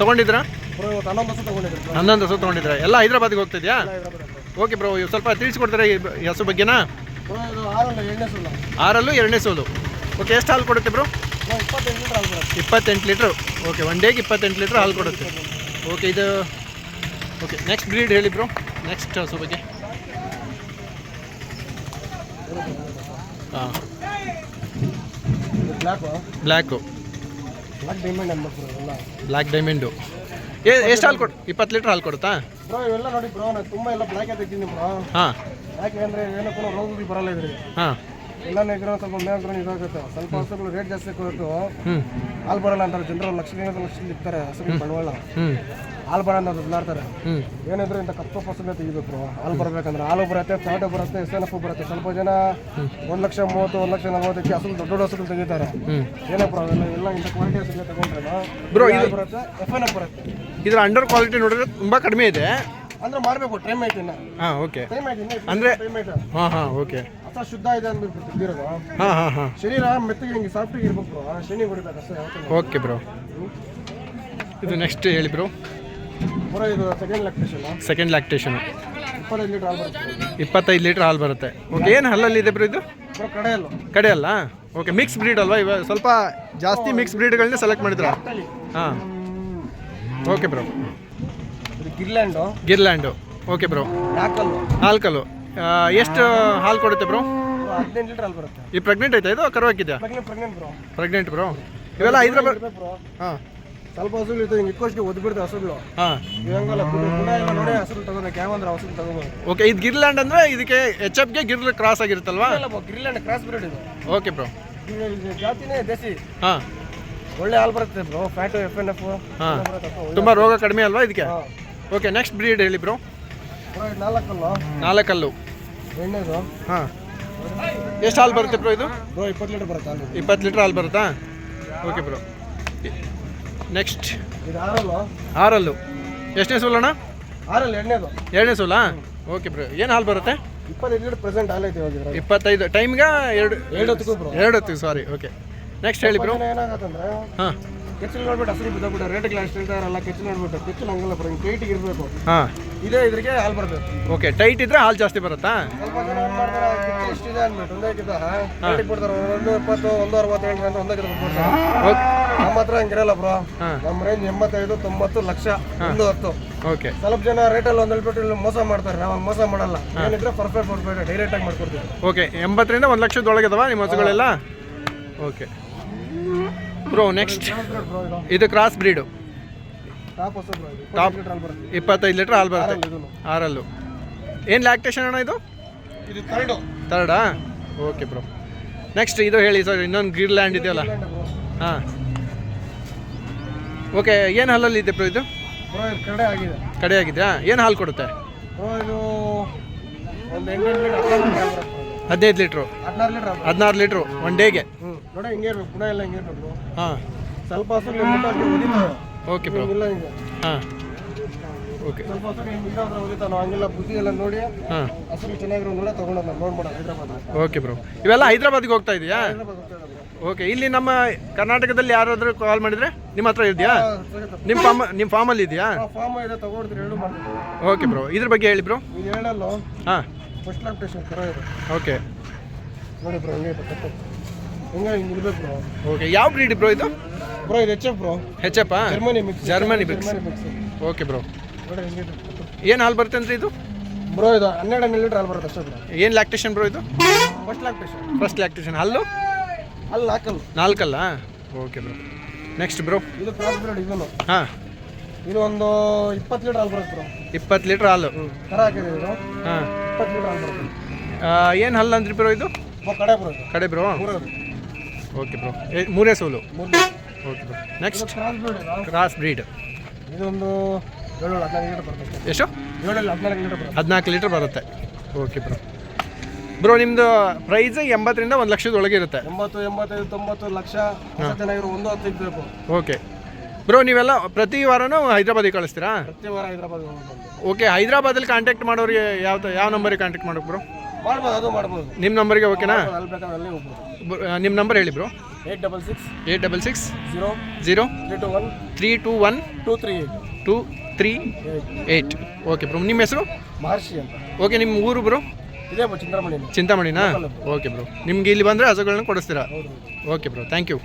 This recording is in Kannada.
ತೊಗೊಂಡಿದ್ರಾ? ಹನ್ನೊಂದು ತೊಗೊಂಡಿದ್ರು ಹಸು ತೊಗೊಂಡಿದ್ರಾ? ಎಲ್ಲ ಹೈದ್ರಾಬಾದಿಗೆ ಹೋಗ್ತಿದ್ಯಾ? ಓಕೆ ಬ್ರೋ ಇವ್ ಸ್ವಲ್ಪ ತಿಳಿಸ್ಕೊಡ್ತಾರೆ ಈ ಬ- ಈ ಹಸು ಬಗ್ಗೆನಾ? ಆರಲ್ಲ ಎಣ್ಣೆ ಸುಲ್ಲ ಆರಲ್ಲೂ ಎರಡನೇ ಸೋಲು. ಓಕೆ ಎಷ್ಟು ಹಾಲು ಕೊಡುತ್ತೆ ಬ್ರೋ? ಇಪ್ಪತ್ತೆಂಟು ಲೀಟ್ರ್ ಆಗ್ಬಿಡುತ್ತೆ ಇಪ್ಪತ್ತೆಂಟು ಲೀಟ್ರು. ಓಕೆ ಒನ್ ಡೇಗೆ ಇಪ್ಪತ್ತೆಂಟು ಲೀಟ್ರ್ ಹಾಲು ಕೊಡುತ್ತೆ. ಓಕೆ ಇದು ಓಕೆ ನೆಕ್ಸ್ಟ್ ಬ್ರೀಡ್ ಹೇಳಿ ಬ್ರೋ. ನೆಕ್ಸ್ಟ್ ಹಸು ಬಗ್ಗೆ. ಹಾಂ. ಬ್ಲ್ಯಾಕು ಬ್ಲ್ಯಾಕು ಬ್ಲ್ಯಾಕ್ ಡೈಮಂಡ್ ಅನ್ಬೇಕು ಎಲ್ಲ ಬ್ಲ್ಯಾಕ್ ಡೈಮಂಡು ಏ ಎಷ್ಟು ಹಾಲು ಕೊಡು ಇಪ್ಪತ್ತು ಲೀಟ್ರ್ ಹಾಲು ಕೊಡುತ್ತಾ? ಬ್ರೋ ಇವೆಲ್ಲ ನೋಡಿ ಬ್ರೋ ನಾನು ತುಂಬ ಎಲ್ಲ ಬ್ಲ್ಯಾಕ್ ತೆಗ್ತೀನಿ ಬ್ರೋ ಹಾಂ. ಯಾಕೆ ಅಂದರೆ ಏನಕ್ಕೂ ರೋಗಗಳು ಬರಲ್ಲ ಇದ್ರಿ ಹಾಂ. ಎಲ್ಲ ನೆಗ್ರೋ ಸ್ವಲ್ಪ ಮೇಲ್ಗ್ರೋ ಇದಾಗುತ್ತೆ ಸ್ವಲ್ಪ ಹಸುಗಳು ರೇಟ್ ಜಾಸ್ತಿ ಕೊಟ್ಟು ಹಾಲು ಬರಲ್ಲ ಅಂತಾರೆ. ಜನರು ಲಕ್ಷ ಲಕ್ಷ ಇರ್ತಾರೆ. ಹಸುಗಳು ಬಂಡವಾಳ. ಹಾಲು ಬರ ಅಂತ ಹ್ಞೂ ಏನಿದ್ರು ಇಂಥ ಕಪ್ಪು ಫಸಲು ತೆಗಿಬೇಕು ಹಾಲು ಬರ್ಬೇಕಂದ್ರೆ ಹಾಲು ಬರುತ್ತೆ ಫ್ಯಾಟು ಬರುತ್ತೆ ಎಸ್ ಎನ್ ಎಫ್ ಬರುತ್ತೆ. ಸ್ವಲ್ಪ ಜನ ಒಂದು ಲಕ್ಷ ಮೂವತ್ತು ಒಂದು ಲಕ್ಷ ನಲ್ವತ್ತಕ್ಕೆ ಅಸಲು ದೊಡ್ಡ ದೊಡ್ಡ ಹಸುಗಳು ತೆಗಿತಾರೆ. ಏನೇ ಪ್ರಾಬ್ಲಮ್ ಎಲ್ಲ ಇಂಥ ಕ್ವಾಲಿಟಿ ಹಸುಗಳೇ ತಗೊಂಡ್ರೆ ಬರುತ್ತೆ ಎಫ್ ಎನ್ ಎಫ್ ಬರುತ್ತೆ. ಇದ್ರ ಅಂಡರ್ ಕ್ವಾಲಿಟಿ ನೋಡಿದ್ರೆ ತುಂಬ ಕಡಿಮೆ ಇದೆ. ಅಂದ್ರೆ ಮಾಡಬೇಕು ಟೈಮ್ ಐತಿ ಇನ್ನ ಹಾಂ ಓಕೆ ಟೈಮ್ ಐತಿ ಅಂದ್ರೆ- ಟೈಮ್ ಐತೆ ಹಾಂ ಹಾಂ ಓಕೆ ಹಸ ಶುದ್ಧ ಇದೆ ಅಂದ್ಬಿಟ್ಟು ಬಿದ್ದಿರೋದು ಹಾಂ ಹಾಂ ಹಾಂ. ಶರೀರ ಮೆತ್ತಗೆ ಹಿಂಗೆ ಸಾಫ್ಟಿಗೆ ಇರ್ಬೇಕು ಶನಿ ಹೊಡಿಬೇಕು ಅಷ್ಟೇ ಓಕೆ ಬ್ರೋ ಇದು ನೆಕ್ಸ್ಟ್ ಹೇಳಿ bro second lactation second lactation ಇಪ್ಪತ್ತೈದು ಲೀಟರ್ ಹಾಲು ಬರುತ್ತೆ. ಓಕೆ ಏನು ಹಲ್ಲಲ್ಲಿದೆ ಬ್ರೋ ಇದು? ಪೂರ ಕಡೆಯಲ್ಲ ಕಡೆ ಅಲ್ಲ ಓಕೆ ಮಿಕ್ಸ್ ಬ್ರೀಡ್ ಅಲ್ವಾ? ಇವಾಗ ಸ್ವಲ್ಪ ಜಾಸ್ತಿ ಮಿಕ್ಸ್ ಬ್ರೀಡ್ಗಳನ್ನ ಸೆಲೆಕ್ಟ್ ಮಾಡಿದ್ರ? ಹಾಂ. Okay bro. Girolando. Girolando. Okay bro. ಹಾಲು ನಾಲ್ಕಲ್ಲು ಎಷ್ಟು ಹಾಲು ಕೊಡುತ್ತೆ ಬ್ರೋ? ಈ ಪ್ರೆಗ್ನೆಂಟ್ ಐತಾ ಇದು ಕರು ಹಾಕಿದ್ಯಾ? Pregnant bro. ಬ್ರೋ. ಇವೆಲ್ಲ ಹೈದ್ರಾಬಾದ್ ಬ್ರೋ. ಹಾಂ. ಸ್ವಲ್ಪ ಹಸುಗಳು ಇರ್ತವೆ ಹಿಂಗೆ ಇಕ್ಕೋಷ್ಟು ಒದ್ಬಿಡ್ತವೆ ಹಸುಗಳು. ಹಾಂ. ಇವಂಗಲ್ಲ ಎಲ್ಲ ನೋಡಿ ಹಸುಗಳು ತಗೋಬೇಕು. ಯಾವಂದ್ರೆ ಹಸುಗಳು ತಗೋಬೋದು. ಓಕೆ ಇದು ಗಿರ್ಲ್ಯಾಂಡ್ ಅಂದ್ರೆ ಇದಕ್ಕೆ ಎಚ್ ಎಫ್ಗೆ ಗಿರ್ಲ್ ಕ್ರಾಸ್ ಆಗಿರುತ್ತಲ್ವಾ? ಗ್ರಿಲ್ಯಾಂಡ್ ಕ್ರಾಸ್ ಬ್ರೀಡ್ ಇದು. ಓಕೆ ಬ್ರೋ ಇದು ಜಾತಿನೇ ದೇಸಿ. ಹಾಂ. ಒಳ್ಳೆ ಹಾಲು ಬರುತ್ತೆ bro fat F N F ಹಾಂ. ತುಂಬ ರೋಗ ಕಡಿಮೆ ಅಲ್ವಾ ಇದಕ್ಕೆ? ಓಕೆ ನೆಕ್ಸ್ಟ್ ಬ್ರೀಡ್ ಹೇಳಿ ಬ್ರೋ ನಾಲ್ಕಲ್ಲ. ನಾಲ್ಕಲ್ಲು. ಎಣ್ಣೆದು. ಹಾಂ. ಎಷ್ಟು ಹಾಲು ಬರುತ್ತೆ ಬ್ರೋ ಇದು? ಬ್ರೋ ಇಪ್ಪತ್ತು ಲೀಟರ್ ಬರುತ್ತಾ ಇಪ್ಪತ್ತು ಲೀಟ್ರ್ ಹಾಲು ಬರುತ್ತಾ? ಓಕೆ ಬ್ರೋ ನೆಕ್ಸ್ಟ್ ಆರಲ್ಲು. ಎಷ್ಟನೇ ಸೋಲಣ್ಣ ಆರಲ್ಲಿ ಎಣ್ಣೆದು ಎರಡನೇ ಸೋಲ? ಓಕೆ ಬ್ರೋ ಏನು ಹಾಲು ಬರುತ್ತೆ? ಇಪ್ಪತ್ತೈದು ಪ್ರೆಸೆಂಟ್ ಹಾಲು ಐತೆ ಇವಾಗ ಇದ್ರಲ್ಲಿ. ಇಪ್ಪತ್ತೈದು. ಟೈಮ್ಗೆ ಎರಡು ಎರಡು ಹೊತ್ತಿಗೂ ಬ್ರೋ ಎರಡು ಹೊತ್ತಿಗೆ ಸಾರಿ ಓಕೆ ನೆಕ್ಸ್ಟ್ ಹೇಳಿ ಬ್ರೋ ಏನಾಗತ್ತಂದ್ರೆ ಹಾಂ. ಕೆಚ್ಚಲು ನೋಡ್ಬಿಟ್ಟು ಹಸಿರು ಬಿಡ ರೇಟ್ ಗ್ಲಾಸ್ ಹೇಳ್ತಾರಲ್ಲ ಕೆಚ್ಚಲು ನೋಡ್ಬಿಟ್ಟು ಕೆಚ್ಚಲು ಹಂಗಲ್ಲ ಬರೋ ಟೈಟಿಗೆ ಇರಬೇಕು. ಹಾಂ. ಇದೇ ಇದ್ರಿಗೆ ಹಾಲು ಬರಬೇಕು ಓಕೆ ಟೈಟ್ ಇದ್ರೆ ಹಾಲು ಜಾಸ್ತಿ ಬರುತ್ತಾ? ಒಂದೇ ಬಿಡ್ತಾರೆ ಇಪ್ಪತ್ತು ಒಂದು ಅರವತ್ತೇಳು ಅಂತ ಒಂದೇ ಬಿಡ್ತಾರೆ ನಮ್ಮ ಹತ್ರ ಹಂಗಿರಲ್ಲ ಬ್ರೋ ನಮ್ಮ ರೇಂಜ್ ಎಂಬತ್ತೈದು ತೊಂಬತ್ತು ಲಕ್ಷ ಒಂದು ಹತ್ತು ಓಕೆ. ಸ್ವಲ್ಪ ಜನ ರೇಟಲ್ಲಿ ಒಂದು ಹೇಳ್ಬಿಟ್ಟು ಇಲ್ಲಿ ಮೋಸ ಮಾಡ್ತಾರೆ. ನಾವು ಮೋಸ ಮಾಡಲ್ಲ. ಏನಿದ್ರೆ ಪರ್ಫೆಕ್ಟ್ ಕೊಡ್ಬೇಕು ಡೈರೆಕ್ಟ್ ಆಗಿ ಮಾಡ್ಕೊಡ್ತೀವಿ. ಓಕೆ. ಎಂಬತ್ತರಿಂದ ಒಂದು ಲಕ್ಷದೊಳಗೆ ಅದಾವ ನಿಮ್ಮ ಹಸುಗಳೆಲ್ಲ? ಓಕೆ. ಬ್ರೋ ನೆಕ್ಸ್ಟ್ ಇದು ಕ್ರಾಸ್ ಬ್ರೀಡು ಟಾಪ್ ಇಪ್ಪತ್ತೈದು ಲೀಟ್ರ್ ಹಾಲು ಬರುತ್ತೆ. ಆರಲ್ಲಿ ಆರಲ್ಲು. ಏನು ಲ್ಯಾಕ್ಟೇಷನ್ ಅಣ್ಣ ಇದು? ಇದು ತರ್ಡು? ಓಕೆ ಬ್ರೋ ನೆಕ್ಸ್ಟ್ ಇದು ಹೇಳಿ ಸರ್ ಇನ್ನೊಂದು ಗಿರ್ಲ್ಯಾಂಡ್ ಇದೆಯಲ್ಲ? ಹಾಂ. ಓಕೆ ಏನು ಹಾಲಲ್ಲಿ ಇದೆ ಬ್ರೋ ಇದು? ಕಡೆ ಆಗಿದೆ. ಕಡೆ ಆಗಿದೆಯಾ ಏನು ಹಾಲು ಕೊಡುತ್ತೆ? ಹದಿನೈದು ಲೀಟ್ರು? ಹದಿನಾರು ಲೀಟರ್ ಒನ್ ಡೇಗೆ ಹ್ಞೂ ನೋಡಿ ಹಿಂಗೆ ಇರ್ಬೇಕು ಪುನಃ ಎಲ್ಲ ಹಿಂಗೆ ಹಾಂ. ಸ್ವಲ್ಪ ಓಕೆ ಬ್ರೋ ಹಾಂ. ಓಕೆ. ಸ್ವಲ್ಪ ಇಲ್ಲಾಂದ್ರೆ ಹಂಗೆಲ್ಲ ಬುದ್ಧಿ ಎಲ್ಲ ನೋಡಿ ಹಾಂ. ತೊಗೊಂಡು ಹೈದ್ರಾಬಾದ್ ಓಕೆ ಬ್ರೋ. ಇವೆಲ್ಲ ಹೈದ್ರಾಬಾದ್ಗೆ ಹೋಗ್ತಾ ಇದೆಯಾ? ಓಕೆ ಇಲ್ಲಿ ನಮ್ಮ ಕರ್ನಾಟಕದಲ್ಲಿ ಯಾರಾದರೂ ಕಾಲ್ ಮಾಡಿದರೆ ನಿಮ್ಮ ಹತ್ರ ಇದೆಯಾ? ನಿಮ್ಮ ಫಾರ್ಮ್ ನಿಮ್ಮ ಫಾರ್ಮಲ್ಲಿ ಇದೆಯಾ? ಫಾರ್ಮ್ ಇದೆ ಎರಡು ಮಾಡ್ತೀವಿ ಓಕೆ ಬ್ರೋ. ಇದ್ರ ಬಗ್ಗೆ ಹೇಳಿ ಬ್ರೋ. ಇದು ಹೇಳಲ್ಲ? ಹಾಂ. ಫಸ್ಟ್ ಕರ ಇದೆ. ಓಕೆ. ನೋಡಿ ಬ್ರೋ ಹಿಂಗೆ ಇದೆ ಕಟ್ಟು ಹಿಂಗೆ ಹಿಂಗೆ ಇರ್ಬೇಕು ಬ್ರೋ. ಓಕೆ ಯಾವ ಬ್ರೀಡ್ ಬ್ರೋ ಇದು? ಬ್ರೋ ಇದು H F bro. H F Germany Germany mix Germany mix okay bro. ಏನು ಹಾಲು ಬರುತ್ತೆ ಅಂದ್ರೆ ಇದು? ಬ್ರೋ ಇದು ಹನ್ನೆರಡು ಹನ್ನೆರಡು ಲೀಟರ್ ಹಾಲು ಬರುತ್ತೆ ಅಷ್ಟೇ ಬ್ರೋ. ಏನು ಲ್ಯಾಕ್ಟೇಷನ್ ಬ್ರೋ ಇದು? ಫಸ್ಟ್ ಲ್ಯಾಕ್ಟೇಷನ್ ಫಸ್ಟ್ ಲ್ಯಾಕ್ಟೇಷನ್ ಹಲ್ಲು? ಅಲ್ಲಿ ನಾಲ್ಕಲ್ಲ. ನಾಲ್ಕಲ್ಲ? Okay bro. Next bro. ಇದು ಕ್ರಾಸ್ ಬ್ರೀಡ್ ಇದನ್ನು ಹಾಂ. ಇದು ಒಂದು ಇಪ್ಪತ್ತು ಲೀಟರ್ ಹಾಲು ಬರುತ್ತೆ ಬ್ರೋ. ಇಪ್ಪತ್ತು ಲೀಟ್ರ್ ಹಾಲು. ಕರ ಹಾಕಿದೆ ಇದು ಹಾಂ. ಇಪ್ಪತ್ತು ಲೀಟರ್ ಹಾಲು ಬರುತ್ತೆ. ಏನು ಹಲ್ಲು ಅಂದ್ರಿ ಬ್ರೋ ಇದು? ಬ್ರೋ ಕಡೆ ಬ್ರೋ ಕಡೆ ಬ್ರೋ? ಮೂರದು okay bro. ಮೂರೇ ಸೋಲು. ಮೂರು. Okay bro. Next cross breed cross breed ಇದೊಂದು ಎಷ್ಟು? ಹದಿನಾಲ್ಕು ಲೀಟರ್ ಬರುತ್ತೆ. ಹದಿನಾಲ್ಕು ಲೀಟ್ರ್ ಬರುತ್ತೆ. Okay bro. ಬ್ರೋ ನಿಮ್ಮದು ಪ್ರೈಸ್ ಎಂಬತ್ತರಿಂದ ಒಂದು ಲಕ್ಷದೊಳಗೆ ಇರುತ್ತೆ. ಎಂಬತ್ತು ಎಂಬತ್ತೈದು ತೊಂಬತ್ತು ಲಕ್ಷ ಚೆನ್ನಾಗಿರೋ ಒಂದು ಹತ್ತು ಇದ್ಬೇಕು ಓಕೆ. ಬ್ರೋ ನೀವೆಲ್ಲ ಪ್ರತಿ ವಾರನೂ ಹೈದ್ರಾಬಾದಿಗೆ ಕಳಿಸ್ತೀರಾ? ಪ್ರತಿ ವಾರ ಹೈದ್ರಾಬಾದ್ ಓಕೆ ಹೈದ್ರಾಬಾದಲ್ಲಿ ಕಾಂಟ್ಯಾಕ್ಟ್ ಮಾಡೋರಿಗೆ ಯಾವ ಯಾವ ನಂಬರಿಗೆ ಕಾಂಟ್ಯಾಕ್ಟ್ ಮಾಡೋಕೆ ಬ್ರೋ? ಮಾಡ್ಬೋದು ಅದು ಮಾಡ್ಬೋದು. ನಿಮ್ಮ ನಂಬರಿಗೆ ಓಕೆನಾ ನಿಮ್ಮ ನಂಬರ್ ಹೇಳಿ bro. Eight double six eight double six zero zero three two one three two one two three eight two three eight okay bro ನಿಮ್ಮ ಹೆಸರು? ಮಹರ್ಷಿ ಅಂತ. ಓಕೆ ನಿಮ್ಮ ಊರು ಬ್ರೋ ಇದೆ ಚಿಂತಾಮಣಿ ಚಿಂತಾಮಣಿನಾ? ಓಕೆ ಬ್ರೋ ನಿಮ್ಗೆ ಇಲ್ಲಿ ಬಂದರೆ ಹಸುಗಳನ್ನ ಕೊಡಿಸ್ತೀರಾ? Okay bro thank you